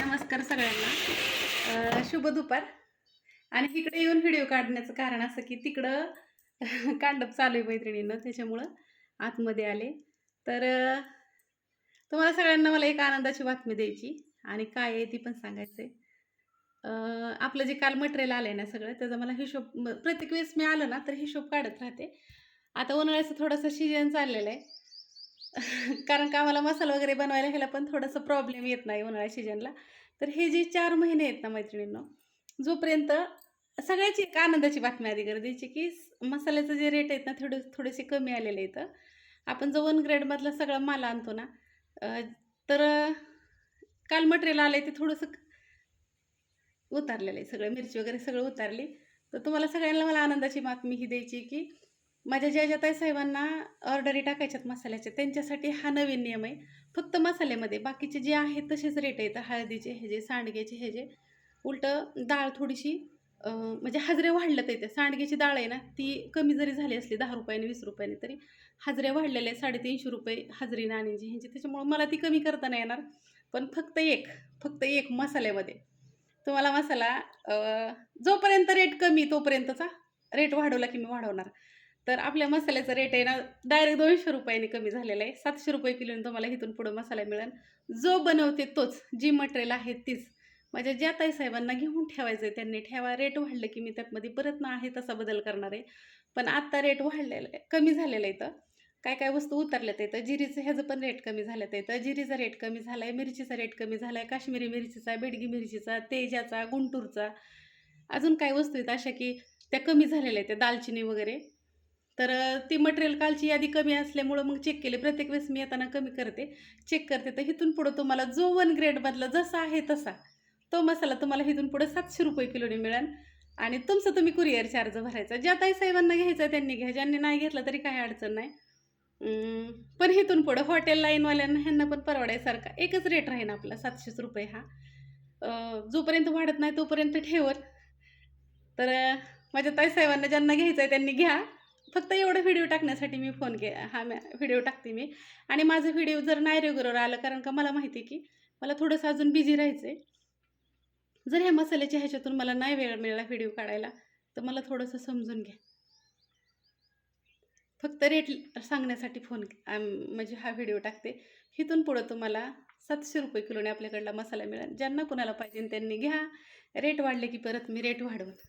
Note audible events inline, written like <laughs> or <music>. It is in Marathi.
नमस्कार सगळ्यांना. शुभ दुपार. आणि इकडे येऊन व्हिडिओ काढण्याचं कारण असं की तिकडं <laughs> कांडप चालू आहे मैत्रिणींनं त्याच्यामुळं आतमध्ये आले. तर तुम्हाला सगळ्यांना मला एक आनंदाची बातमी द्यायची आणि काय आहे ती पण सांगायचं आहे आपलं जे काल मटेरियल आलं आहे ना सगळं त्याचा मला हिशोब प्रत्येक वेळेस मी आलं ना तर हिशोब काढत राहते. आता उन्हाळ्याचं थोडंसं सीजन चाललेलं आहे. <laughs> कारण का आम्हाला मसाला वगैरे बनवायला ह्याला पण थोडंसं प्रॉब्लेम येत नाही उन्हाळ्या सीजनला तर हे जे चार महिने आहेत ना मैत्रिणींनो जोपर्यंत सगळ्याची एक आनंदाची बातमी आधी कर द्यायची की मसाल्याचं जे रेट आहेत ना थोडे थोडेसे कमी आलेले आहेत. आपण जो वन ग्रेडमधला सगळा माल आणतो ना तर काल मटेरियल आलं आहे ते थोडंसं उतारलेलं आहे. सगळं मिरची वगैरे सगळं उतारली. तर तुम्हाला सगळ्यांना मला आनंदाची बातमी ही द्यायची की माझ्या ज्या ज्या ताई साहेबांना ऑर्डरी टाकायच्यात मसाल्याच्या त्यांच्यासाठी हा नवीन नियम आहे. फक्त मसाल्यामध्ये बाकीचे जे आहेत तसेच रेट आहेत. हळदीचे हे जे सांडग्याचे हे जे. उलटं डाळ थोडीशी म्हणजे हजरे वाढलं येते सांडग्याची डाळ आहे ना ती कमी जरी झाली असली दहा रुपयाने वीस रुपयाने तरी हजरे वाढलेले साडेतीनशे रुपये हजरी नाणींची ह्यांची. त्याच्यामुळं मला ती कमी करता नाही येणार. पण फक्त एक फक्त एक मसाल्यामध्ये. तुम्हाला मसाला जोपर्यंत रेट कमी तोपर्यंतचा रेट वाढवला की मी वाढवणार. तर आपल्या मसाल्याचा रेट आहे ना डायरेक्ट दोनशे रुपयांनी कमी झालेला आहे. सातशे रुपये किलोने तुम्हाला इथून पुढं मसाला मिळेल. जो बनवते तोच जी मटेरियल आहे तीच. माझ्या ज्या ताई साहेबांना घेऊन ठेवायचं आहे त्यांनी. ठेवा रेट वाढलं की मी त्यातमध्ये परत ना आहे तसा बदल करणार आहे. पण आत्ता रेट वाढलेला आहे कमी झालेला आहे इथं. काय काय वस्तू उतरल्यात येतं जिरीचं ह्याचं पण रेट कमी झाल्यात येतं जिरीचा रेट कमी झाला आहे मिरचीचा रेट कमी झाला आहे काश्मीरी मिरचीचा बेडगी मिरचीचा तेजाचा गुंटूरचा. अजून काय वस्तू आहेत अशा की त्या कमी झालेल्या आहेत त्या दालचिनी वगैरे. तर ती मटेरियल कालची यादी कमी असल्यामुळं मग चेक केले. प्रत्येक वेळेस मी येताना कमी करते. चेक करते. तर इथून पुढं तुम्हाला जो वन ग्रेडमधला जसा आहे तसा तो मसाला तुम्हाला इथून पुढं सातशे रुपये किलोने मिळेल. आणि तुमचं तुम्ही कुरिअर चार्ज भरायचा. ज्या ताई साहेबांना घ्यायचं आहे त्यांनी घ्या. ज्यांनी नाही घेतलं तरी काही अडचण नाही. पण इथून पुढं हॉटेल लाईनवाल्यांना ह्यांना पण परवडायसारखा एकच रेट राहीन आपला सातशेच रुपये हा. जोपर्यंत वाढत नाही तोपर्यंत ठेवत तर माझ्या ताई साहेबांना ज्यांना घ्यायचं आहे त्यांनी घ्या. फक्त एवढं व्हिडिओ टाकण्यासाठी मी फोन के हा व्हिडिओ टाकते मी. आणि माझं व्हिडिओ जर नाही रेग्युलर आलं कारण का मला माहिती आहे की मला थोडंसं अजून बिझी राहायचं आहे जर ह्या मसाल्याच्या ह्याच्यातून मला नाही वेळ मिळाला व्हिडिओ काढायला तर मला थोडंसं समजून घ्या. फक्त रेट सांगण्यासाठी फोन म्हणजे हा व्हिडिओ टाकते. इथून पुढं तुम्हाला सातशे रुपये किलोने आपल्याकडला मसाला मिळेल. ज्यांना कुणाला पाहिजे त्यांनी घ्या. रेट वाढले की परत मी रेट वाढवत.